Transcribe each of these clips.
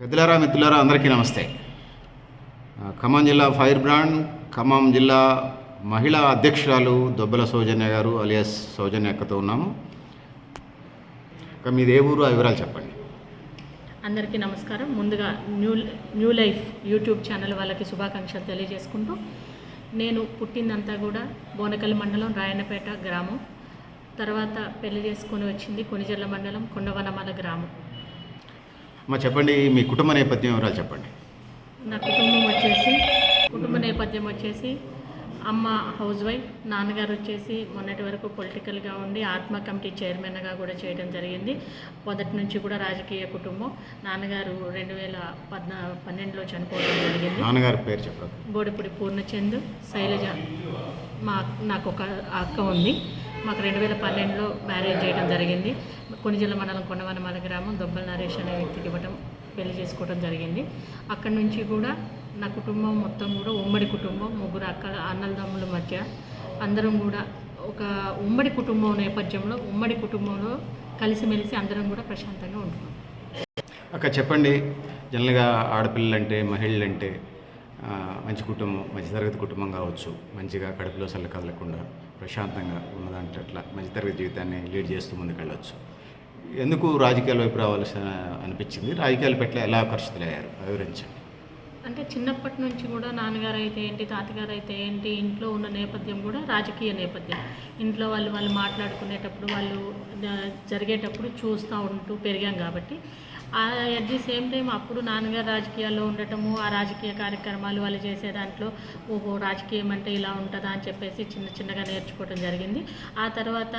పెద్దలారా మిత్రులారా అందరికీ నమస్తే. ఖమ్మం జిల్లా ఫైర్ బ్రాండ్ ఖమ్మం జిల్లా మహిళా అధ్యక్షురాలు దొబ్బల సౌజన్య గారు అలియాస్ సౌజన్య అక్కతో ఉన్నాము. ఇక మీది ఏ ఊరు ఆ వివరాలు చెప్పండి. అందరికీ నమస్కారం. ముందుగా new new life YouTube channel వాళ్ళకి శుభాకాంక్షలు తెలియజేసుకుంటూ నేను పుట్టిందంతా కూడా బోనకల్లి మండలం రాయన్నపేట గ్రామం. తర్వాత పెళ్ళి చేసుకొని వచ్చింది కొనిజర్ల మండలం కొండవనమల గ్రామం. అమ్మ చెప్పండి మీ కుటుంబ నేపథ్యం వివరాలు చెప్పండి. నా కుటుంబం వచ్చేసి కుటుంబ నేపథ్యం వచ్చేసి అమ్మ హౌస్ వైఫ్ నాన్నగారు వచ్చేసి మొన్నటి వరకు పొలిటికల్గా ఉండి ఆత్మ కమిటీ చైర్మన్గా కూడా చేయడం జరిగింది. మొదటి నుంచి కూడా రాజకీయ కుటుంబం. నాన్నగారు రెండు వేల పద్నా పన్నెండులో చనిపోవడం జరిగింది. నాన్నగారి పేరు చెప్పండి. బోడిపూడి పూర్ణచంద్ శైలజ మా నాకు ఒక అక్క ఉంది. మాకు రెండు వేల పన్నెండులో మ్యారేజ్ చేయడం జరిగింది. కొనిజిల్ల మండలం కొండవనమల గ్రామం దొబ్బల నరేష్ అనే వ్యక్తికి ఇవ్వటం పెళ్ళి చేసుకోవడం జరిగింది. అక్కడి నుంచి కూడా నా కుటుంబం మొత్తం కూడా ఉమ్మడి కుటుంబం ముగ్గురు అక్క అన్నలదమ్ముల మధ్య అందరం కూడా ఒక ఉమ్మడి కుటుంబం నేపథ్యంలో ఉమ్మడి కుటుంబంలో కలిసిమెలిసి అందరం కూడా ప్రశాంతంగా ఉంటున్నాం. అక్క చెప్పండి జనరల్గా ఆడపిల్లలంటే మహిళలంటే మంచి కుటుంబం మంచి తరగతి కుటుంబం కావచ్చు మంచిగా కడుపులో సల్ల కదలకుండా ప్రశాంతంగా ఉన్నదంటే అట్లా మంచి తరగతి జీవితాన్ని లీడ్ చేస్తూ ముందుకెళ్ళవచ్చు ఎందుకు రాజకీయాల వైపు రావాల్సి అనిపించింది? రాజకీయాల పట్ల ఎలా ఆకర్షితులయ్యారు? వివరించండి. అంటే చిన్నప్పటి నుంచి కూడా నాన్నగారు అయితే ఏంటి తాతగారు అయితే ఏంటి ఇంట్లో ఉన్న నేపథ్యం కూడా రాజకీయ నేపథ్యం. ఇంట్లో వాళ్ళు వాళ్ళు మాట్లాడుకునేటప్పుడు వాళ్ళు జరిగేటప్పుడు చూస్తూ ఉంటూ పెరిగాం కాబట్టి అట్ ది సేమ్ టైం అప్పుడు నాన్నగారు రాజకీయాల్లో ఉండటము ఆ రాజకీయ కార్యక్రమాలు వాళ్ళు చేసే దాంట్లో ఓహో రాజకీయం అంటే ఇలా ఉంటుందా అని చెప్పేసి చిన్న చిన్నగా నేర్చుకోవడం జరిగింది. ఆ తర్వాత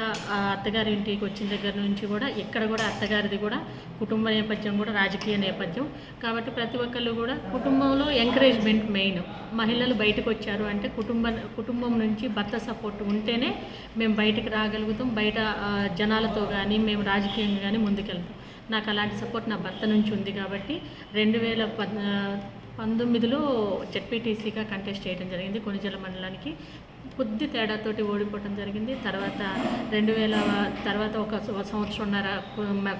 అత్తగారి ఇంటికి వచ్చిన దగ్గర నుంచి కూడా ఇక్కడ కూడా అత్తగారిది కూడా కుటుంబ నేపథ్యం కూడా రాజకీయ నేపథ్యం. కాబట్టి ప్రతి ఒక్కళ్ళు కూడా కుటుంబంలో ఎంకరేజ్మెంట్ మెయిన్ మహిళలు బయటకు వచ్చారు అంటే కుటుంబ కుటుంబం నుంచి భర్త సపోర్ట్ ఉంటేనే మేము బయటకు రాగలుగుతాం. బయట జనాలతో కానీ మేము రాజకీయంగా కానీ ముందుకెళ్తాం. నాకు అలాంటి సపోర్ట్ నా భర్త నుంచి ఉంది కాబట్టి రెండు వేల పంతొమ్మిదిలో జెడ్పీటీసీగా కంటెస్ట్ చేయడం జరిగింది కొనిజల మండలానికి. కొద్ది తేడాతోటి ఓడిపోవడం జరిగింది. తర్వాత రెండు వేల తర్వాత ఒక సంవత్సరంన్నర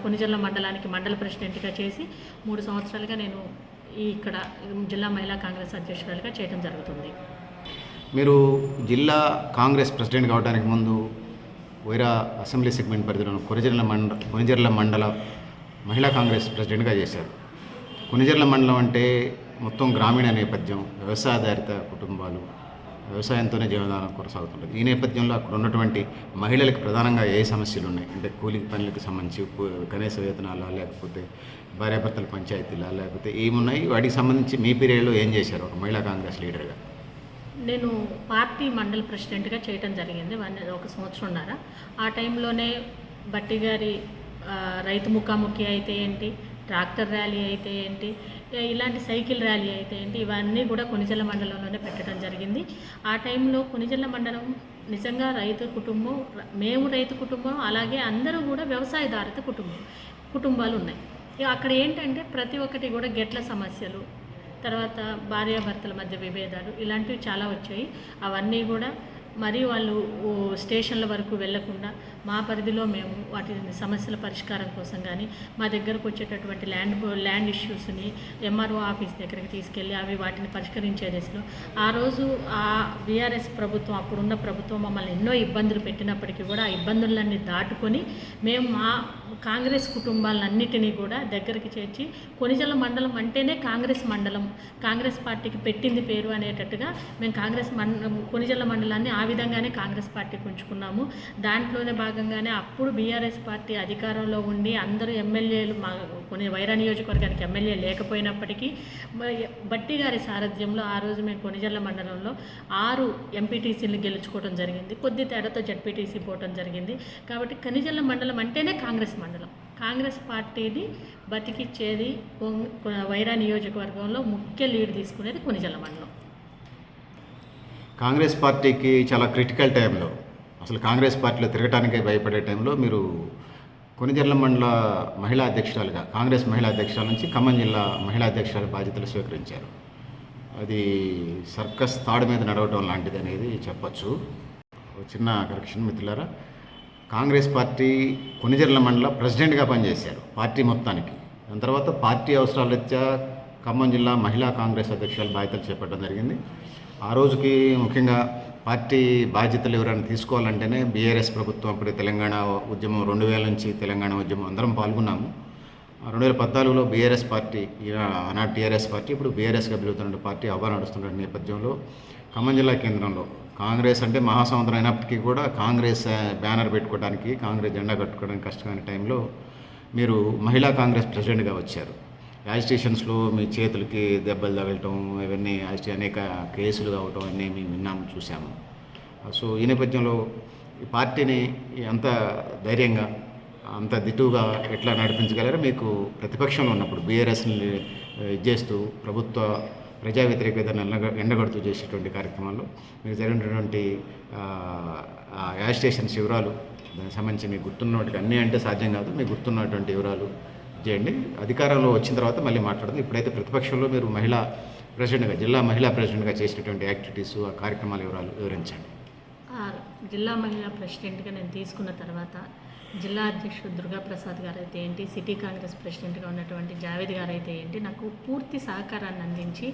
కొనిజల్ల మండలానికి మండల ప్రెసిడెంట్గా చేసి మూడు సంవత్సరాలుగా నేను ఈ ఇక్కడ జిల్లా మహిళా కాంగ్రెస్ అధ్యక్షురాలుగా చేయడం జరుగుతుంది. మీరు జిల్లా కాంగ్రెస్ ప్రెసిడెంట్ కావడానికి ముందు వైరా అసెంబ్లీ సెగ్మెంట్ పరిధిలో కొనిజర్ల మండ కొనిజర్ల మండల మహిళా కాంగ్రెస్ ప్రెసిడెంట్గా చేశారు. కొనిజర్ల మండలం అంటే మొత్తం గ్రామీణ నేపథ్యం వ్యవసాయాధారిత కుటుంబాలు వ్యవసాయంతోనే జీవనాధారం కొనసాగుతుంటుంది. ఈ నేపథ్యంలో అక్కడ ఉన్నటువంటి మహిళలకు ప్రధానంగా ఏ సమస్యలు ఉన్నాయి? అంటే కూలి పనులకు సంబంధించి కనీస వేతనాలా లేకపోతే భార్యాభర్తల పంచాయతీలా లేకపోతే ఏమున్నాయి? వాటికి సంబంధించి మీ పీరియడ్లో ఏం చేశారు ఒక మహిళా కాంగ్రెస్ లీడర్గా? నేను పార్టీ మండల ప్రెసిడెంట్గా చేయటం జరిగింది. వన్ ఒక సంవత్సరంన్నర. ఆ టైంలోనే బట్టి గారి రైతు ముఖాముఖి అయితే ఏంటి? ట్రాక్టర్ ర్యాలీ అయితే ఏంటి? ఇలాంటి సైకిల్ ర్యాలీ అయితే ఏంటి? ఇవన్నీ కూడా కొనిజల మండలంలోనే పెట్టడం జరిగింది. ఆ టైంలో కొనిజల మండలం నిజంగా రైతు కుటుంబం మేము రైతు కుటుంబం అలాగే అందరూ కూడా వ్యవసాయదారిత కుటుంబం కుటుంబాలు ఉన్నాయి. అక్కడ ఏంటంటే ప్రతి ఒక్కటి కూడా గెట్ల సమస్యలు తర్వాత భార్యాభర్తల మధ్య విభేదాలు ఇలాంటివి చాలా వచ్చాయి. అవన్నీ కూడా మరి వాళ్ళు స్టేషన్ల వరకు వెళ్ళకుండా మా పరిధిలో మేము వాటి సమస్యల పరిష్కారం కోసం కానీ మా దగ్గరకు వచ్చేటటువంటి ల్యాండ్ ల్యాండ్ ఇష్యూస్ని ఎంఆర్ఓ ఆఫీస్ దగ్గరికి తీసుకెళ్ళి అవి వాటిని పరిష్కరించే దశలో. ఆ రోజు ఆ బీఆర్ఎస్ ప్రభుత్వం అప్పుడున్న ప్రభుత్వం మమ్మల్ని ఎన్నో ఇబ్బందులు పెట్టినప్పటికీ కూడా ఆ ఇబ్బందులన్నీ దాటుకొని మేము మా కాంగ్రెస్ కుటుంబాలన్నిటినీ కూడా దగ్గరికి చేర్చి కొనిజల మండలం అంటేనే కాంగ్రెస్ మండలం కాంగ్రెస్ పార్టీకి పెట్టింది పేరు అనేటట్టుగా మేము కాంగ్రెస్ మండలం కొనిజల మండలాన్ని ఆ విధంగానే కాంగ్రెస్ పార్టీకి ఉంచుకున్నాము. దాంట్లోనే భాగంగానే అప్పుడు బీఆర్ఎస్ పార్టీ అధికారంలో ఉండి అందరూ ఎమ్మెల్యేలు మా కొన్ని వైరా నియోజకవర్గానికి ఎమ్మెల్యే లేకపోయినప్పటికీ బట్టి గారి సారథ్యంలో ఆ రోజు మేము కొనిజల్ల మండలంలో ఆరు ఎంపీటీసీలు గెలుచుకోవడం జరిగింది. కొద్ది తేడాతో జడ్పీటీసీ పోవడం జరిగింది. కాబట్టి కనిజల్ల మండలం అంటేనే కాంగ్రెస్ మండలం. కాంగ్రెస్ పార్టీని బతికిచ్చేది వైరా నియోజకవర్గంలో ముఖ్య లీడ్ తీసుకునేది కొనిజల్ల మండలం. కాంగ్రెస్ పార్టీకి చాలా క్రిటికల్ టైంలో అసలు కాంగ్రెస్ పార్టీలో తిరగటానికే భయపడే టైంలో మీరు కొనిజర్ల మండల మహిళా అధ్యక్షురాలుగా కాంగ్రెస్ మహిళా అధ్యక్షురాల నుంచి ఖమ్మం జిల్లా మహిళా అధ్యక్షురాలు బాధ్యతలు స్వీకరించారు. అది సర్కస్ తాడు మీద నడవటం లాంటిది అనేది చెప్పచ్చు. ఒక చిన్న కరెక్షన్ మిత్రులారా. కాంగ్రెస్ పార్టీ కొనిజర్ల మండల ప్రెసిడెంట్గా పనిచేశారు పార్టీ మొత్తానికి. దాని తర్వాత పార్టీ అవసరాల రీత్యా ఖమ్మం జిల్లా మహిళా కాంగ్రెస్ అధ్యక్షురాలు బాధ్యతలు చేపట్టడం జరిగింది. ఆ రోజుకి ముఖ్యంగా పార్టీ బాధ్యతలు ఎవరైనా తీసుకోవాలంటేనే బీఆర్ఎస్ ప్రభుత్వం అప్పుడు తెలంగాణ ఉద్యమం రెండు వేల నుంచి తెలంగాణ ఉద్యమం అందరం పాల్గొన్నాము. రెండు వేల పద్నాలుగులో బీఆర్ఎస్ పార్టీ ఆనాటి టీఆర్ఎస్ పార్టీ ఇప్పుడు బీఆర్ఎస్గా పిలుగుతున్న పార్టీ అవ్వ నడుస్తున్న నేపథ్యంలో ఖమ్మం జిల్లా కేంద్రంలో కాంగ్రెస్ అంటే మహాసముద్రం అయినప్పటికీ కూడా కాంగ్రెస్ బ్యానర్ పెట్టుకోవడానికి కాంగ్రెస్ జెండా కట్టుకోవడానికి కష్టమైన టైంలో మీరు మహిళా కాంగ్రెస్ ప్రెసిడెంట్గా వచ్చారు. యాజిటేషన్స్లో మీ చేతులకి దెబ్బలు తగలటం ఇవన్నీ అనేక కేసులు కావటం అన్నీ మేము విన్నాము చూసాము సో ఈ నేపథ్యంలో ఈ పార్టీని అంత ధైర్యంగా అంత దిటువుగా ఎట్లా నడిపించగలరో? మీకు ప్రతిపక్షంలో ఉన్నప్పుడు బీఆర్ఎస్ని చేస్తూ ప్రభుత్వ ప్రజా వ్యతిరేక ఎండగడుతూ చేసేటువంటి కార్యక్రమాల్లో మీకు జరిగినటువంటి యాజిటేషన్స్ వివరాలు దానికి సంబంధించి మీకు గుర్తున్నటువంటి అన్నీ అంటే సాధ్యం కాదు. మీకు గుర్తున్నటువంటి వివరాలు చేయండి. అధికారంలో వచ్చిన తర్వాత మళ్ళీ మాట్లాడదాం. ఇప్పుడైతే ప్రతిపక్షంలో మీరు మహిళా ప్రెసిడెంట్గా జిల్లా మహిళా ప్రెసిడెంట్గా చేసినటువంటి యాక్టివిటీస్ ఆ కార్యక్రమాల వివరాలు వివరించండి. జిల్లా మహిళా ప్రెసిడెంట్గా నేను తీసుకున్న తర్వాత జిల్లా అధ్యక్షుడు దుర్గాప్రసాద్ గారు అయితే ఏంటి? సిటీ కాంగ్రెస్ ప్రెసిడెంట్గా ఉన్నటువంటి జావేద్ గారు అయితే ఏంటి? నాకు పూర్తి సహకారాన్ని అందించి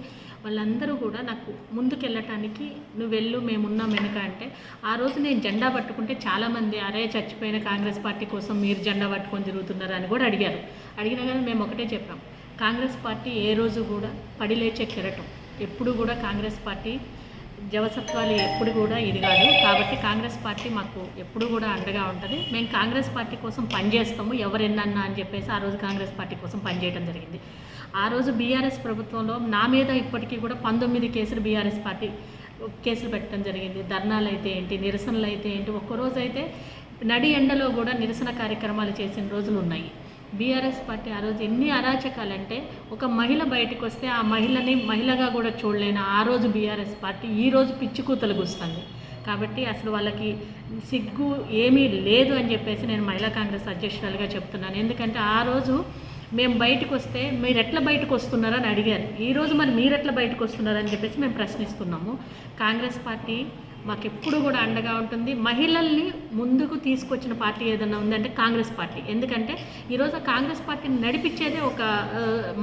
వాళ్ళందరూ కూడా నాకు ముందుకెళ్ళటానికి నువ్వు వెళ్ళు మేమున్నాం వెనుక అంటే ఆ రోజు నేను జెండా పట్టుకుంటే చాలామంది అరే చచ్చిపోయిన కాంగ్రెస్ పార్టీ కోసం మీరు జెండా పట్టుకొని తిరుగుతున్నారు అని కూడా అడిగారు. అడిగినా కానీ మేము ఒకటే చెప్పాం. కాంగ్రెస్ పార్టీ ఏ రోజు కూడా పడిలేచే కెరటం. ఎప్పుడు కూడా కాంగ్రెస్ పార్టీ జవసత్వాలు ఎప్పుడు కూడా ఇది కాదు. కాబట్టి కాంగ్రెస్ పార్టీ మాకు ఎప్పుడు కూడా అండగా ఉంటుంది. మేము కాంగ్రెస్ పార్టీ కోసం పనిచేస్తాము. ఎవరెన్నన్నా అని చెప్పేసి ఆ రోజు కాంగ్రెస్ పార్టీ కోసం పనిచేయడం జరిగింది. ఆ రోజు బీఆర్ఎస్ ప్రభుత్వంలో నా మీద ఇప్పటికీ కూడా పంతొమ్మిది కేసులు బీఆర్ఎస్ పార్టీ కేసులు పెట్టడం జరిగింది. ధర్నాలు అయితే ఏంటి నిరసనలు అయితే ఏంటి ఒక్కరోజు అయితే నడి ఎండలో కూడా నిరసన కార్యక్రమాలు చేసిన రోజులు ఉన్నాయి. బీఆర్ఎస్ పార్టీ ఆ రోజు ఎన్ని అరాచకాలంటే ఒక మహిళ బయటకు వస్తే ఆ మహిళని మహిళగా కూడా చూడలేని ఆ రోజు బీఆర్ఎస్ పార్టీ ఈ రోజు పిచ్చి కూతలకు వస్తుంది కాబట్టి అసలు వాళ్ళకి సిగ్గు ఏమీ లేదు అని చెప్పేసి నేను మహిళా కాంగ్రెస్ అధ్యక్షురాలుగా చెప్తున్నాను. ఎందుకంటే ఆ రోజు మేము బయటకు వస్తే మీరు ఎట్లా బయటకు వస్తున్నారని అడిగారు. ఈరోజు మరి మీరు ఎట్లా బయటకు వస్తున్నారని చెప్పేసి మేము ప్రశ్నిస్తున్నాము. కాంగ్రెస్ పార్టీ మాకు ఎప్పుడు కూడా అండగా ఉంటుంది. మహిళల్ని ముందుకు తీసుకొచ్చిన పార్టీ ఏదైనా ఉందంటే కాంగ్రెస్ పార్టీ. ఎందుకంటే ఈరోజు కాంగ్రెస్ పార్టీని నడిపించేదే ఒక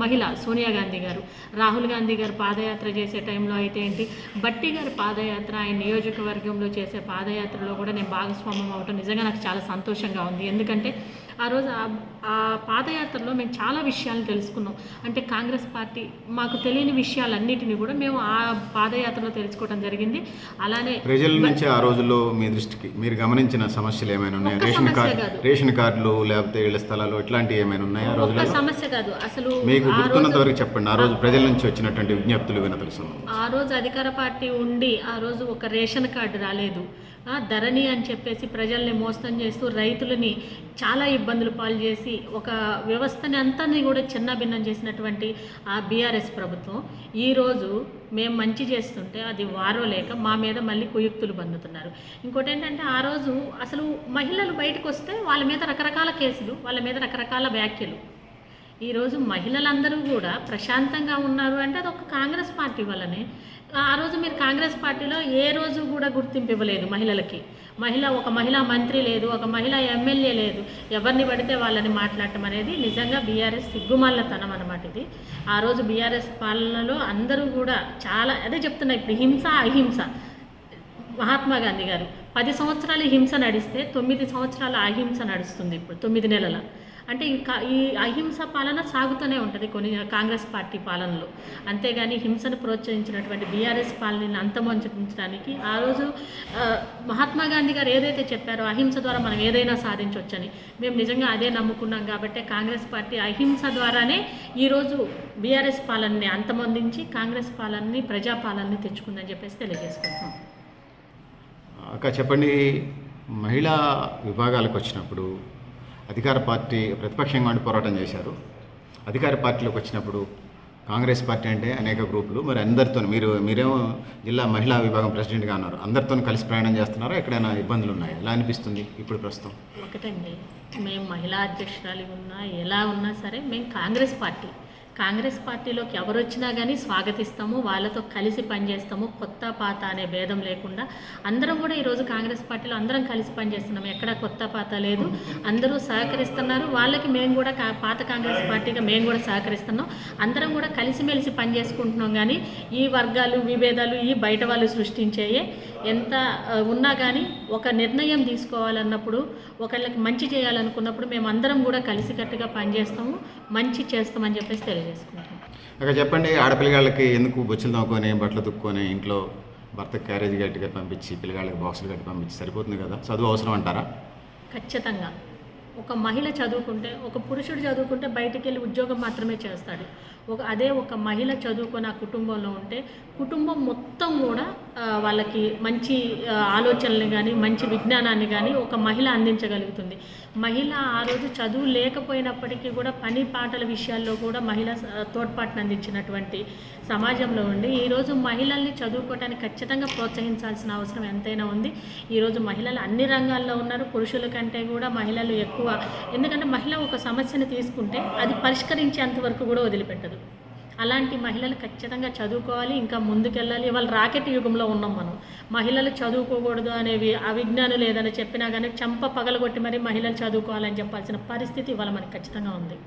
మహిళ సోనియా గాంధీ గారు. రాహుల్ గాంధీ గారు పాదయాత్ర చేసే టైంలో అయితే ఏంటి బట్టి గారి పాదయాత్ర ఆయన నియోజకవర్గంలో చేసే పాదయాత్రలో కూడా నేను భాగస్వామ్యం అవటం నిజంగా నాకు చాలా సంతోషంగా ఉంది. ఎందుకంటే ఆ రోజు ఆ- పాదయాత్రలో మేము చాలా విషయాలు తెలుసుకున్నాం. అంటే కాంగ్రెస్ పార్టీ మాకు తెలియని విషయాలన్నిటిని కూడా మేము ఆ పాదయాత్రలో తెలుసుకోవడం జరిగింది. అలానే ప్రజల నుంచి ఆ రోజుల్లో మీ దృష్టికి మీరు గమనించిన సమస్యలు ఏమైనా ఉన్నాయా? Ration card. రేషన్ కార్డులు లేకపోతే ఇళ్ళ స్థలాలు ఇట్లాంటివి ఏమైనా ఉన్నాయా ఆ రోజుల్లో? సమస్య కాదు. అసలు మీకు గుర్తున్నంత వరకు చెప్పండి. ఆ రోజు ప్రజల నుంచి వచ్చినటువంటి విజ్ఞప్తులు వినతులు సంబంధించి ఆ రోజు అధికార పార్టీ ఉండి ఆ రోజు ఒక రేషన్ కార్డు రాలేదు. ధరణి అని చెప్పేసి ప్రజల్ని మోసం చేస్తూ రైతులని చాలా ఇబ్బందులు పాలు చేసి ఒక వ్యవస్థని అంతాన్ని కూడా చిన్నభిన్నం చేసినటువంటి ఆ బీఆర్ఎస్ ప్రభుత్వం ఈరోజు మేము మంచి చేస్తుంటే అది వారో లేక మా మీద మళ్ళీ కుయుక్తులు పొందుతున్నారు ఇంకోటి ఏంటంటే ఆ రోజు అసలు మహిళలు బయటకు వస్తే వాళ్ళ మీద రకరకాల కేసులు వాళ్ళ మీద రకరకాల వ్యాఖ్యలు. ఈరోజు మహిళలందరూ కూడా ప్రశాంతంగా ఉన్నారు అంటే అది ఒక కాంగ్రెస్ పార్టీ వల్లనే. ఆ రోజు మీరు కాంగ్రెస్ పార్టీలో ఏ రోజు కూడా గుర్తింపు ఇవ్వలేదు మహిళలకి. మహిళ ఒక మహిళా మంత్రి లేదు ఒక మహిళా ఎమ్మెల్యే లేదు. ఎవరిని పడితే వాళ్ళని మాట్లాడటం అనేది నిజంగా బీఆర్ఎస్ సిగ్గుమాలతనం అనమాట ఇది. ఆ రోజు బీఆర్ఎస్ పాలనలో అందరూ కూడా చాలా అదే చెప్తున్నా ఇప్పుడు హింస అహింస. మహాత్మా గాంధీ గారు పది సంవత్సరాలు హింస నడిస్తే తొమ్మిది సంవత్సరాల అహింస నడుస్తుంది ఇప్పుడు తొమ్మిది నెలల. అంటే ఇంకా ఈ అహింస పాలన సాగుతూనే ఉంటుంది కొన్ని కాంగ్రెస్ పార్టీ పాలనలో. అంతేగాని హింసను ప్రోత్సహించినటువంటి బీఆర్ఎస్ పాలనని అంతమొంచడానికి ఆ రోజు మహాత్మా గాంధీ గారు ఏదైతే చెప్పారో అహింస ద్వారా మనం ఏదైనా సాధించవచ్చని మేము నిజంగా అదే నమ్ముకున్నాం కాబట్టి కాంగ్రెస్ పార్టీ అహింస ద్వారానే ఈరోజు బీఆర్ఎస్ పాలనని అంతమొందించి కాంగ్రెస్ పాలనని ప్రజాపాలనని తెచ్చుకుందని చెప్పేసి తెలియజేసుకుంటున్నాం. అక్క చెప్పండి మహిళా విభాగాలకు వచ్చినప్పుడు అధికార పార్టీ ప్రతిపక్షంగా ఉండి పోరాటం చేశారు. అధికార పార్టీలోకి వచ్చినప్పుడు కాంగ్రెస్ పార్టీ అంటే అనేక గ్రూపులు. మరి అందరితో మీరు మీరేమో జిల్లా మహిళా విభాగం ప్రెసిడెంట్గా ఉన్నారు. అందరితో కలిసి ప్రయాణం చేస్తున్నారా? ఎక్కడైనా ఇబ్బందులు ఉన్నాయా ఎలా అనిపిస్తుంది ఇప్పుడు ప్రస్తుతం? ఒకటండి. మేము మహిళా అధ్యక్షురాలు ఉన్నా ఎలా ఉన్నా సరే మేము కాంగ్రెస్ పార్టీ. కాంగ్రెస్ పార్టీలోకి ఎవరు వచ్చినా కానీ స్వాగతిస్తాము వాళ్ళతో కలిసి పనిచేస్తాము కొత్త పాత అనే భేదం లేకుండా అందరం కూడా ఈరోజు కాంగ్రెస్ పార్టీలో అందరం కలిసి పనిచేస్తున్నాం. ఎక్కడ కొత్త పాత లేదు. అందరూ సహకరిస్తున్నారు. వాళ్ళకి మేము కూడా కా- పాత కాంగ్రెస్ పార్టీగా మేము కూడా సహకరిస్తున్నాం. అందరం కూడా కలిసిమెలిసి పనిచేసుకుంటున్నాం కానీ ఈ వర్గాలు విభేదాలు ఈ బయట వాళ్ళు సృష్టించేయే ఎంత ఉన్నా కానీ ఒక నిర్ణయం తీసుకోవాలన్నప్పుడు ఒకళ్ళకి మంచి చేయాలనుకున్నప్పుడు మేము అందరం కూడా కలిసికట్టుగా పనిచేస్తాము మంచి చేస్తామని చెప్పేసి తెలియజేసుకుంటాం అక్కడ చెప్పండి ఆడపిల్లగాళ్ళకి ఎందుకు బొచ్చులు తవ్వుకొని బట్టలు తుక్కొని ఇంట్లో భర్త క్యారేజ్ గట్టిగా పంపించి పిల్లగాళ్ళకి బాక్సులు కట్టి పంపించి సరిపోతుంది కదా? చదువు అవసరం అంటారా? ఖచ్చితంగా. ఒక మహిళ చదువుకుంటే ఒక పురుషుడు చదువుకుంటే బయటికి వెళ్ళి ఉద్యోగం మాత్రమే చేస్తాడు. ఒక అదే ఒక మహిళ చదువుకొని ఆ కుటుంబంలో ఉంటే కుటుంబం మొత్తం కూడా వాళ్ళకి మంచి ఆలోచనలు కానీ మంచి విజ్ఞానాన్ని కానీ ఒక మహిళ అందించగలుగుతుంది. మహిళ ఆ రోజు చదువు లేకపోయినప్పటికీ కూడా పని పాటల విషయాల్లో కూడా మహిళ తోడ్పాటును అందించినటువంటి సమాజంలో ఉండి ఈరోజు మహిళల్ని చదువుకోవటానికి ఖచ్చితంగా ప్రోత్సహించాల్సిన అవసరం ఎంతైనా ఉంది. ఈరోజు మహిళలు అన్ని రంగాల్లో ఉన్నారు. పురుషుల కంటే కూడా మహిళలు ఎక్కువ. ఎందుకంటే మహిళ ఒక సమస్యను తీసుకుంటే అది పరిష్కరించేంత వరకు కూడా వదిలిపెట్టదు. అలాంటి మహిళలు ఖచ్చితంగా చదువుకోవాలి ఇంకా ముందుకెళ్ళాలి. ఇవాళ రాకెట్ యుగంలో ఉన్నాం మనం. మహిళలు చదువుకోకూడదు అనేవి అవిజ్ఞానులు ఏదైనా చెప్పినా కానీ చంప పగలగొట్టి మరి మహిళలు చదువుకోవాలని చెప్పాల్సిన పరిస్థితి ఇవాళ మనకి ఖచ్చితంగా ఉంది.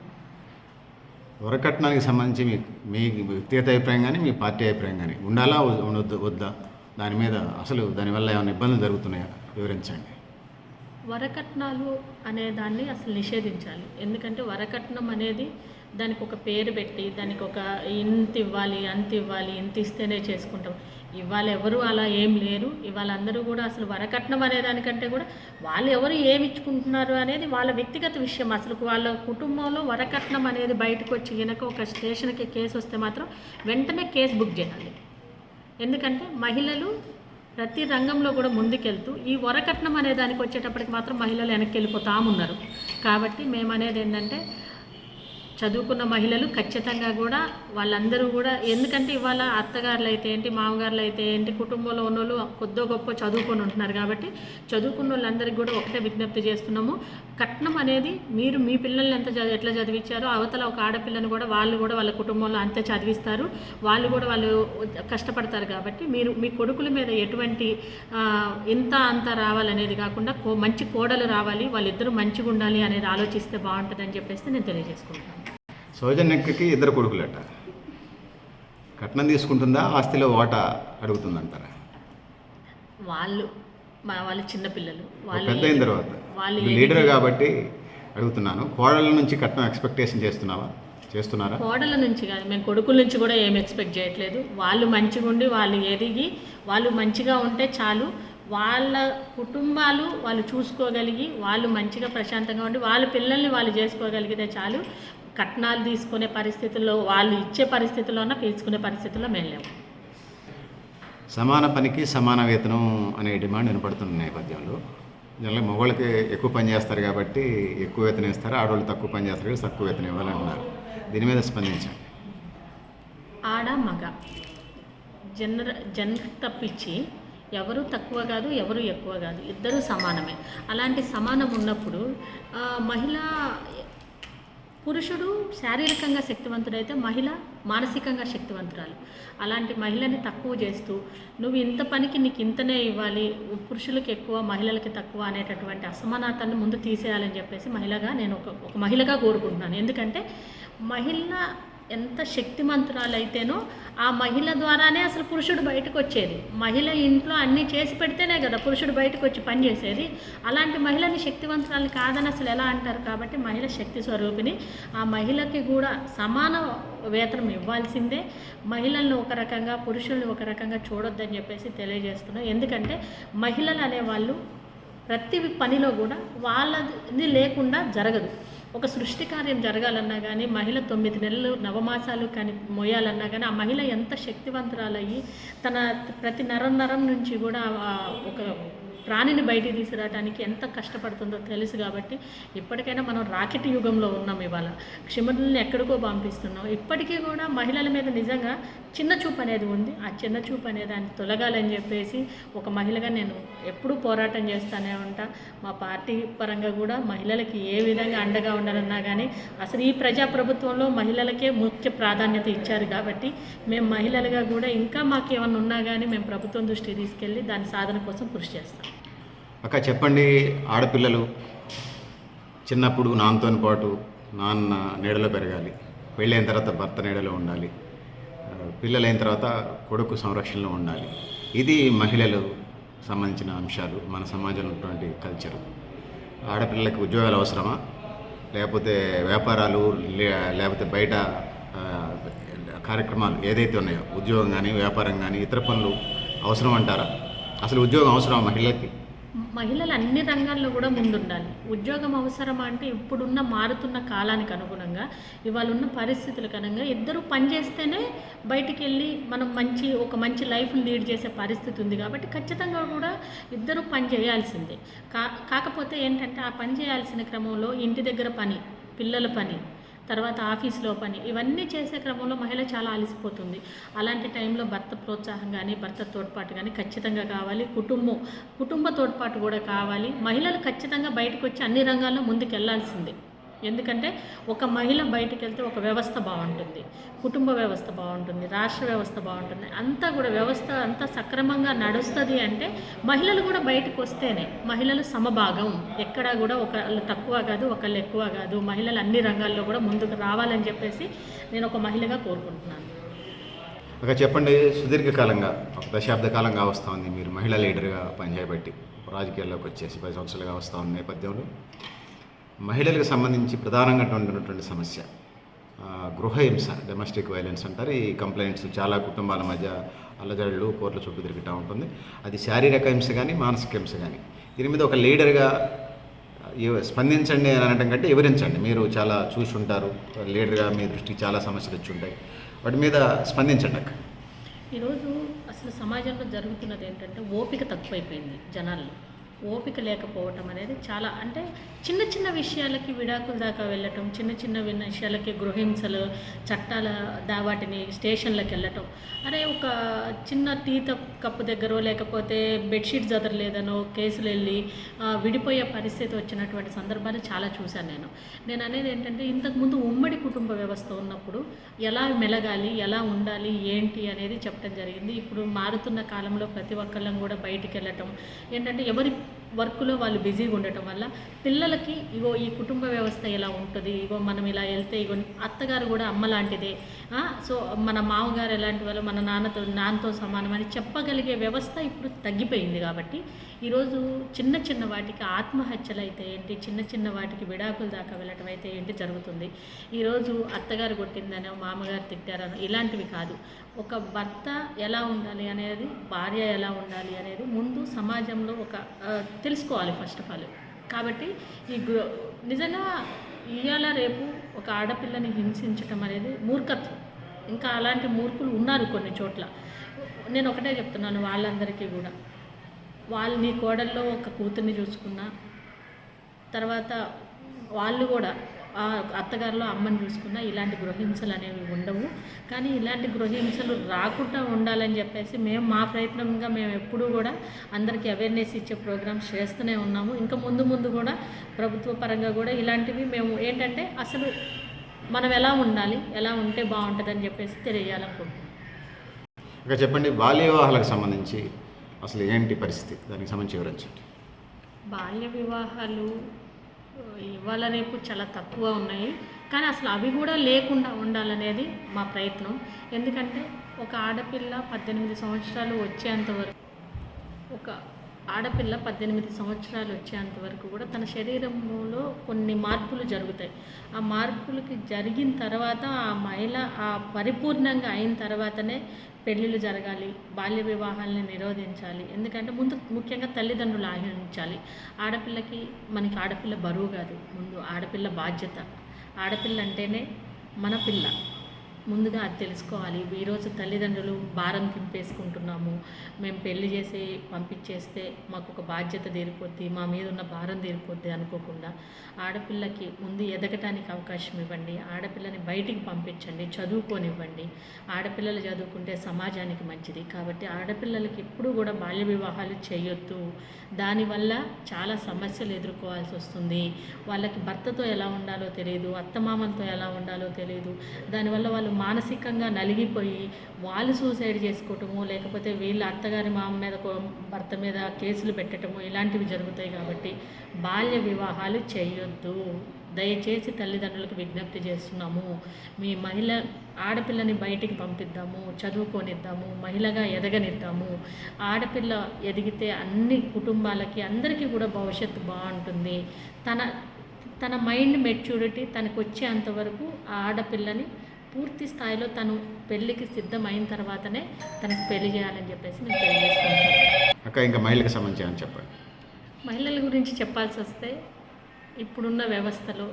వరకట్నానికి సంబంధించి మీ మీ వ్యక్తిగత అభిప్రాయం కానీ మీ పార్టీ అభిప్రాయం కానీ ఉండాలా ఉండొద్దు వద్దా? దాని మీద అసలు దానివల్ల ఏమైనా ఇబ్బందులు జరుగుతున్నాయా? వివరించండి. వరకట్నాలు అనే దాన్ని అసలు నిషేధించాలి. ఎందుకంటే వరకట్నం అనేది దానికి ఒక పేరు పెట్టి దానికి ఒక ఇంత ఇవ్వాలి అంత ఇవ్వాలి ఇంత ఇస్తేనే చేసుకుంటాం. ఇవాళ ఎవరు అలా ఏం లేరు. ఇవాళ అందరూ కూడా అసలు వరకట్నం అనే దానికంటే కూడా వాళ్ళు ఎవరు ఏమి ఇచ్చుకుంటున్నారు అనేది వాళ్ళ వ్యక్తిగత విషయం. అసలు వాళ్ళ కుటుంబంలో వరకట్నం అనేది బయటకు వచ్చి కనుక ఒక స్టేషన్కి కేసు వస్తే మాత్రం వెంటనే కేసు బుక్ చేయాలి. ఎందుకంటే మహిళలు ప్రతి రంగంలో కూడా ముందుకెళ్తూ ఈ వరకట్నం అనే దానికి వచ్చేటప్పటికి మాత్రం మహిళలు వెనక్కి వెళ్ళిపోతామున్నారు కాబట్టి మేము అనేది ఏంటంటే చదువుకున్న మహిళలు ఖచ్చితంగా కూడా వాళ్ళందరూ కూడా ఎందుకంటే ఇవాళ అత్తగారులు అయితే ఏంటి మామగారులు అయితే ఏంటి కుటుంబంలో ఉన్న వాళ్ళు కొద్దో గొప్ప చదువుకొని ఉంటున్నారు కాబట్టి చదువుకున్న వాళ్ళందరికీ కూడా ఒకటే విజ్ఞప్తి చేస్తున్నాము. కట్నం అనేది మీరు మీ పిల్లల్ని ఎంత చదివి ఎట్లా చదివించారో అవతల ఒక ఆడపిల్లని కూడా వాళ్ళు కూడా వాళ్ళ కుటుంబంలో అంతే చదివిస్తారు. వాళ్ళు కూడా వాళ్ళు కష్టపడతారు కాబట్టి మీరు మీ కొడుకుల మీద ఎటువంటి ఇంత అంత రావాలనేది కాకుండా కో మంచి కోడలు రావాలి వాళ్ళిద్దరూ మంచిగా ఉండాలి అనేది ఆలోచిస్తే బాగుంటుందని చెప్పేసి నేను తెలియజేసుకుంటాను సౌజన్యకి ఇద్దరు కొడుకులట. కట్నం తీసుకుంటుందా ఆస్తిలో వాటా అడుగుతుందంటారా? వాళ్ళు మా వాళ్ళ చిన్నపిల్లలు వాళ్ళు పెద్ద అయిన తర్వాత. వాళ్ళు లీడర్ కాబట్టి అడుగుతున్నాను. కోడళ్ళ నుంచి కట్నం ఎక్స్పెక్టేషన్ చేస్తున్నావా? చేస్తున్నారా? కోడల నుంచి కాదు మేము కొడుకుల నుంచి కూడా ఏం ఎక్స్పెక్ట్ చేయట్లేదు. వాళ్ళు మంచిగా ఉండి వాళ్ళు ఎదిగి వాళ్ళు మంచిగా ఉంటే చాలు. వాళ్ళ కుటుంబాలు వాళ్ళు చూసుకోగలిగి వాళ్ళు మంచిగా ప్రశాంతంగా ఉండి వాళ్ళ పిల్లల్ని వాళ్ళు చేసుకోగలిగితే చాలు. కట్నాలు తీసుకునే పరిస్థితుల్లో వాళ్ళు ఇచ్చే పరిస్థితుల్లో ఉన్న తీసుకునే పరిస్థితుల్లో మేము లేము. సమాన పనికి సమాన వేతనం అనే డిమాండ్ వినపడుతున్న నేపథ్యంలో జనరల్గా మగవాళ్ళకి ఎక్కువ పని చేస్తారు కాబట్టి ఎక్కువ వేతనం ఇస్తారు ఆడవాళ్ళు తక్కువ పని చేస్తారు కాబట్టి తక్కువ వేతనం ఇవ్వాలంటున్నారు. దీని మీద స్పందించండి. ఆడ మగ జనర జనర్ తప్పించి ఎవరు తక్కువ కాదు ఎవరు ఎక్కువ కాదు ఇద్దరు సమానమే. అలాంటి సమానం ఉన్నప్పుడు మహిళ పురుషుడు శారీరకంగా శక్తివంతుడైతే మహిళ మానసికంగా శక్తివంతురాలు. అలాంటి మహిళని తక్కువ చేస్తూ నువ్వు ఇంత పనికి నీకు ఇంతనే ఇవ్వాలి పురుషులకు ఎక్కువ మహిళలకి తక్కువ అనేటటువంటి అసమానతను ముందు తీసేయాలని చెప్పేసి మహిళగా నేను ఒక ఒక మహిళగా కోరుకుంటున్నాను. ఎందుకంటే మహిళ ఎంత శక్తిమంతురాలైతేనో ఆ మహిళ ద్వారానే అసలు పురుషుడు బయటకు వచ్చేది మహిళ ఇంట్లో అన్నీ చేసి పెడితేనే కదా పురుషుడు బయటకు వచ్చి పని చేసేది. అలాంటి మహిళని శక్తివంతురాలు కాదని అసలు ఎలా అంటారు కాబట్టి మహిళ శక్తి స్వరూపిణి. ఆ మహిళకి కూడా సమాన వేతనం ఇవ్వాల్సిందే. మహిళలను ఒక రకంగా పురుషుల్ని ఒక రకంగా చూడొద్దని చెప్పేసి తెలియజేస్తున్నాం. ఎందుకంటే మహిళలు అనేవాళ్ళు ప్రతి పనిలో కూడా వాళ్ళది లేకుండా జరగదు. ఒక సృష్టి కార్యం జరగాలన్నా కానీ మహిళ తొమ్మిది నెలలు నవమాసాలు కానీ మోయాలన్నా కానీ ఆ మహిళ ఎంత శక్తివంతురాలయ్యి తన ప్రతి నరం నరం నుంచి కూడా ఒక ప్రాణిని బయటికి తీసుకురావడానికి ఎంత కష్టపడుతుందో తెలుసు కాబట్టి ఇప్పటికైనా మనం రాకెట్ యుగంలో ఉన్నాం ఇవాళ. క్షిమణుల్ని ఎక్కడికో పంపిస్తున్నాం. ఇప్పటికీ కూడా మహిళల మీద నిజంగా చిన్న చూపు అనేది ఉంది. ఆ చిన్న చూపు అనేది దాన్ని తొలగాలని చెప్పేసి ఒక మహిళగా నేను ఎప్పుడూ పోరాటం చేస్తూనే ఉంటా. మా పార్టీ పరంగా కూడా మహిళలకి ఏ విధంగా అండగా ఉండాలన్నా కానీ అసలు ఈ ప్రజాప్రభుత్వంలో మహిళలకే ముఖ్య ప్రాధాన్యత ఇచ్చారు కాబట్టి మేము మహిళలుగా కూడా ఇంకా మాకు ఏమన్నా ఉన్నా కానీ మేము ప్రభుత్వం దృష్టికి తీసుకెళ్ళి దాని సాధన కోసం కృషి చేస్తాం. అక్క చెప్పండి ఆడపిల్లలు చిన్నప్పుడు నాన్నతో పాటు నాన్న నీడలో పెరగాలి పెళ్ళైన తర్వాత భర్త నీడలో ఉండాలి పిల్లలైన తర్వాత కొడుకు సంరక్షణలో ఉండాలి. ఇది మహిళలు సంబంధించిన అంశాలు మన సమాజంలో ఉన్నటువంటి కల్చర్ ఆడపిల్లలకి ఉద్యోగాలు అవసరమా? లేకపోతే వ్యాపారాలు లేకపోతే బయట కార్యక్రమాలు ఏదైతే ఉన్నాయో ఉద్యోగం కానీ వ్యాపారం కానీ ఇతర పనులు అవసరం అంటారా? అసలు ఉద్యోగం అవసరమా మహిళలకి? మహిళలు అన్ని రంగాల్లో కూడా ముందుండాలి. ఉద్యోగం అవసరమా అంటే ఇప్పుడున్న మారుతున్న కాలానికి అనుగుణంగా ఇవాళ ఉన్న పరిస్థితులకు అనుగుణంగా ఇద్దరు పనిచేస్తేనే బయటికి వెళ్ళి మనం మంచి ఒక మంచి లైఫ్ లీడ్ చేసే పరిస్థితి ఉంది కాబట్టి ఖచ్చితంగా కూడా ఇద్దరు పని చేయాల్సిందే. కా కాకపోతే ఏంటంటే ఆ పని చేయాల్సిన క్రమంలో ఇంటి దగ్గర పని పిల్లల పని తర్వాత ఆఫీస్లో పని ఇవన్నీ చేసే క్రమంలో మహిళ చాలా అలసిపోతుంది. అలాంటి టైంలో భర్త ప్రోత్సాహం కానీ భర్త తోడ్పాటు కానీ ఖచ్చితంగా కావాలి. కుటుంబం కుటుంబ తోడ్పాటు కూడా కావాలి. మహిళలు ఖచ్చితంగా బయటకు వచ్చి అన్ని రంగాల్లో ముందుకు వెళ్ళాల్సిందే ఎందుకంటే ఒక మహిళ బయటికి వెళ్తే ఒక వ్యవస్థ బాగుంటుంది కుటుంబ వ్యవస్థ బాగుంటుంది రాష్ట్ర వ్యవస్థ బాగుంటుంది. అంతా కూడా వ్యవస్థ అంతా సక్రమంగా నడుస్తుంది అంటే మహిళలు కూడా బయటకు వస్తేనే మహిళలు సమభాగం. ఎక్కడా కూడా ఒకళ్ళు తక్కువ కాదు ఒకళ్ళు ఎక్కువ కాదు. మహిళలు అన్ని రంగాల్లో కూడా ముందుకు రావాలని చెప్పేసి నేను ఒక మహిళగా కోరుకుంటున్నాను. ఒక చెప్పండి సుదీర్ఘకాలంగా ఒక దశాబ్ద కాలంగా వస్తూ ఉంది. మీరు మహిళా లీడర్గా పనిచేయబట్టి రాజకీయాల్లోకి వచ్చేసి పది సంవత్సరాలుగా వస్తూ ఉన్న నేపథ్యంలో? మహిళలకు సంబంధించి ప్రధానంగా ఉన్నటువంటి సమస్య గృహ హింస డొమెస్టిక్ వైలెన్స్ అంటారు. ఈ కంప్లైంట్స్ చాలా కుటుంబాల మధ్య అల్లజడులు కోర్ల చుట్టూ తిరుగుతూ ఉంటుంది. అది శారీరక హింస కానీ మానసిక హింస కానీ దీని మీద ఒక లీడర్గా స్పందించండి అని అనడం కంటే వివరించండి. మీరు చాలా చూసి ఉంటారు. లీడర్గా మీ దృష్టికి చాలా సమస్యలు వచ్చి ఉంటాయి. వాటి మీద స్పందించండి అక్క. ఈరోజు అసలు సమాజంలో జరుగుతున్నది ఏంటంటే ఓపిక తక్కువైపోయింది జనాల్లో. ఓపిక లేకపోవటం అనేది చాలా అంటే చిన్న చిన్న విషయాలకి విడాకుల దాకా వెళ్ళటం చిన్న చిన్న విన్న విషయాలకి గృహింసలు చట్టాల దా వాటిని స్టేషన్లకు వెళ్ళటం. అరే ఒక చిన్న టీ కప్పు దగ్గర లేకపోతే బెడ్షీట్ చదరలేదనో కేసులు వెళ్ళి విడిపోయే పరిస్థితి వచ్చినటువంటి సందర్భాలు చాలా చూశాను నేను. నేను అనేది ఏంటంటే ఇంతకుముందు ఉమ్మడి కుటుంబ వ్యవస్థ ఉన్నప్పుడు ఎలా మెలగాలి ఎలా ఉండాలి ఏంటి అనేది చెప్పడం జరిగింది. ఇప్పుడు మారుతున్న కాలంలో ప్రతి ఒక్కళ్ళం కూడా బయటికి వెళ్ళటం. ఏంటంటే ఎవరి వర్క్లో వాళ్ళు బిజీగా ఉండటం వల్ల పిల్లలకి ఇగో ఈ కుటుంబ వ్యవస్థ ఎలా ఉంటుంది ఇగో మనం ఇలా వెళ్తే ఇగో అత్తగారు కూడా అమ్మ లాంటిదే సో మన మామగారు ఎలాంటి వాళ్ళు మన నాన్నతో నాన్నతో సమానమని చెప్పగలిగే వ్యవస్థ ఇప్పుడు తగ్గిపోయింది కాబట్టి ఈరోజు చిన్న చిన్న వాటికి ఆత్మహత్యలు అయితే ఏంటి చిన్న చిన్న వాటికి విడాకుల దాకా వెళ్ళటం అయితే ఏంటి జరుగుతుంది. ఈరోజు అత్తగారు కొట్టిందనో మామగారు తిట్టారనో ఇలాంటివి కాదు. ఒక భర్త ఎలా ఉండాలి అనేది భార్య ఎలా ఉండాలి అనేది ముందు సమాజంలో ఒక తెలుసుకోవాలి ఫస్ట్ ఆఫ్ ఆల్ కాబట్టి ఈ నిజంగా ఇవాళ రేపు ఒక ఆడపిల్లని హింసించటం అనేది మూర్ఖత్వం. ఇంకా అలాంటి మూర్ఖులు ఉన్నారు కొన్ని చోట్ల. నేను ఒకటే చెప్తున్నాను వాళ్ళందరికీ కూడా. వాళ్ళు నీ కోడల్లో ఒక కూతుర్ని చూసుకున్నా తర్వాత వాళ్ళు కూడా అత్తగారిలో అమ్మని చూసుకున్నా ఇలాంటి గృహింసలు అనేవి ఉండవు. కానీ ఇలాంటి గృహింసలు రాకుండా ఉండాలని చెప్పేసి మేము మా ప్రయత్నంగా మేము ఎప్పుడూ కూడా అందరికీ అవేర్నెస్ ఇచ్చే ప్రోగ్రామ్స్ చేస్తూనే ఉన్నాము. ఇంకా ముందు ముందు కూడా ప్రభుత్వ పరంగా కూడా ఇలాంటివి మేము ఏంటంటే అసలు మనం ఎలా ఉండాలి ఎలా ఉంటే బాగుంటుందని చెప్పేసి తెలియజేయాలనుకుంటున్నాం ఇక చెప్పండి బాల్య వివాహాలకు సంబంధించి అసలు ఏంటి పరిస్థితి? దానికి సంబంధించి వివరించండి. బాల్య వివాహాలు ఇవాళ రేపు చాలా తక్కువ ఉన్నాయి. కానీ అసలు అవి కూడా లేకుండా ఉండాలనేది మా ప్రయత్నం. ఎందుకంటే ఒక ఆడపిల్ల పద్దెనిమిది సంవత్సరాలు వచ్చేంత వరకు ఒక ఆడపిల్ల పద్దెనిమిది సంవత్సరాలు వచ్చేంత వరకు కూడా తన శరీరంలో కొన్ని మార్పులు జరుగుతాయి. ఆ మార్పులకి జరిగిన తర్వాత ఆ మహిళ ఆ పరిపూర్ణంగా అయిన తర్వాతనే పెళ్ళిళ్ళు జరగాలి బాల్య వివాహాలని నిరోధించాలి. ఎందుకంటే ముందు ముఖ్యంగా తల్లిదండ్రులు ఆహ్వానించాలి. ఆడపిల్లకి మనకి ఆడపిల్ల బరువు కాదు ముందు ఆడపిల్ల బాధ్యత. ఆడపిల్ల అంటేనే మన పిల్ల. ముందుగా అది తెలుసుకోవాలి. ఈరోజు తల్లిదండ్రులు భారం తింపేసుకుంటున్నాము మేము పెళ్ళి చేసి పంపించేస్తే మాకు ఒక బాధ్యత తీరిపోద్ది మా మీద ఉన్న భారం తీరిపోద్ది అనుకోకుండా ఆడపిల్లకి ముందు ఎదగటానికి అవకాశం ఇవ్వండి. ఆడపిల్లని బయటికి పంపించండి చదువుకోనివ్వండి. ఆడపిల్లలు చదువుకుంటే సమాజానికి మంచిది. కాబట్టి ఆడపిల్లలకి ఎప్పుడూ కూడా బాల్య వివాహాలు చేయొద్దు. దానివల్ల చాలా సమస్యలు ఎదుర్కోవాల్సి వస్తుంది. వాళ్ళకి భర్తతో ఎలా ఉండాలో తెలియదు అత్తమామలతో ఎలా ఉండాలో తెలియదు దానివల్ల వాళ్ళు మానసికంగా నలిగిపోయి వాళ్ళు సూసైడ్ చేసుకోవటము లేకపోతే వీళ్ళ అత్తగారి మామ మీద భర్త మీద కేసులు పెట్టడము ఇలాంటివి జరుగుతాయి కాబట్టి బాల్య వివాహాలు చేయొద్దు. దయచేసి తల్లిదండ్రులకు విజ్ఞప్తి చేస్తున్నాము. మీ మహిళ ఆడపిల్లని బయటికి పంపిద్దాము చదువుకొనిద్దాము మహిళగా ఎదగనిద్దాము. ఆడపిల్ల ఎదిగితే అన్ని కుటుంబాలకి అందరికీ కూడా భవిష్యత్తు బాగుంటుంది. తన తన మైండ్ మెచ్యూరిటీ తనకు వచ్చేంతవరకు ఆ ఆడపిల్లని పూర్తి స్థాయిలో తను పెళ్ళికి సిద్ధమైన తర్వాతనే తనకు పెళ్ళి చేయాలని చెప్పేసి నేను తెలియజేసుకుంటాను అక్క ఇంకా మహిళలకు సంబంధించి చెప్పండి మహిళల గురించి చెప్పాల్సి వస్తే ఇప్పుడున్న వ్యవస్థలో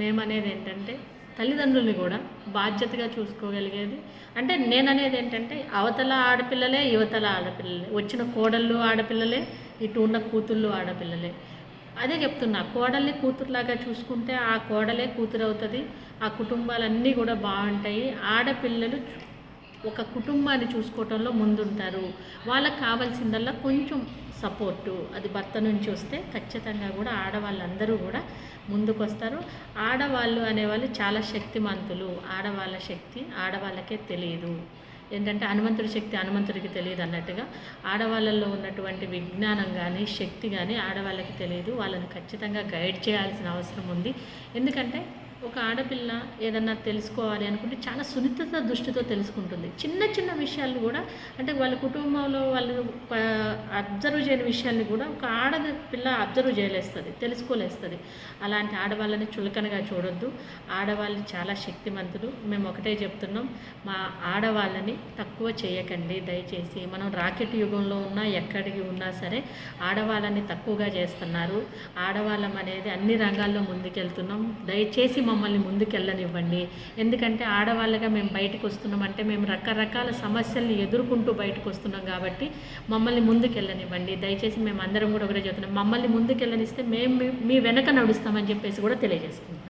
మేమనేది ఏంటంటే తల్లిదండ్రుల్ని కూడా బాధ్యతగా చూసుకోగలిగేది. అంటే నేననేది ఏంటంటే అవతల ఆడపిల్లలే యువతల ఆడపిల్లలే. వచ్చిన కోడళ్ళు ఆడపిల్లలే ఇటు ఉన్న కూతుళ్ళు ఆడపిల్లలే. అదే చెప్తున్నా కోడల్ని కూతురులాగా చూసుకుంటే ఆ కోడలే కూతురు అవుతుంది ఆ కుటుంబాలన్నీ కూడా బాగుంటాయి. ఆడపిల్లలు ఒక కుటుంబాన్ని చూసుకోవటంలో ముందుంటారు. వాళ్ళకి కావాల్సిందల్లా కొంచెం సపోర్టు. అది భర్త నుంచి వస్తే ఖచ్చితంగా కూడా ఆడవాళ్ళందరూ కూడా ముందుకు వస్తారు ఆడవాళ్ళు అనేవాళ్ళు చాలా శక్తిమంతులు. ఆడవాళ్ళ శక్తి ఆడవాళ్ళకే తెలియదు. ఏంటంటే హనుమంతుడి శక్తి హనుమంతుడికి తెలియదు అన్నట్టుగా ఆడవాళ్ళల్లో ఉన్నటువంటి విజ్ఞానం కానీ శక్తి కానీ ఆడవాళ్ళకి తెలియదు. వాళ్ళని ఖచ్చితంగా గైడ్ చేయాల్సిన అవసరం ఉంది. ఎందుకంటే ఒక ఆడపిల్ల ఏదన్నా తెలుసుకోవాలి అనుకుంటే చాలా సున్నితత దృష్టితో తెలుసుకుంటుంది. చిన్న చిన్న విషయాలు కూడా అంటే వాళ్ళ కుటుంబంలో వాళ్ళు అబ్జర్వ్ చేయని విషయాల్ని కూడా ఒక ఆడపిల్ల అబ్జర్వ్ చేయలేస్తుంది తెలుసుకోలేస్తుంది. అలాంటి ఆడవాళ్ళని చులకనగా చూడొద్దు. ఆడవాళ్ళు చాలా శక్తిమంతులు. మేము ఒకటే చెప్తున్నాం మా ఆడవాళ్ళని తక్కువ చేయకండి. దయచేసి మనం రాకెట్ యుగంలో ఉన్నా ఎక్కడికి ఉన్నా సరే ఆడవాళ్ళని తక్కువగా చేస్తున్నారు. ఆడవాళ్ళం అనేది అన్ని రంగాల్లో ముందుకెళ్తున్నాం. దయచేసి మమ్మల్ని ముందుకెళ్ళనివ్వండి. ఎందుకంటే ఆడవాళ్ళగా మేము బయటకు వస్తున్నాం. అంటే మేము రకరకాల సమస్యల్ని ఎదుర్కొంటూ బయటకు వస్తున్నాం కాబట్టి మమ్మల్ని ముందుకెళ్ళనివ్వండి. దయచేసి మేము అందరం కూడా ఒకటే చెప్తున్నాం మమ్మల్ని ముందుకెళ్ళనిస్తే మేము మీ- మీ వెనక నడుస్తామని చెప్పేసి కూడా తెలియజేసుకుంటాం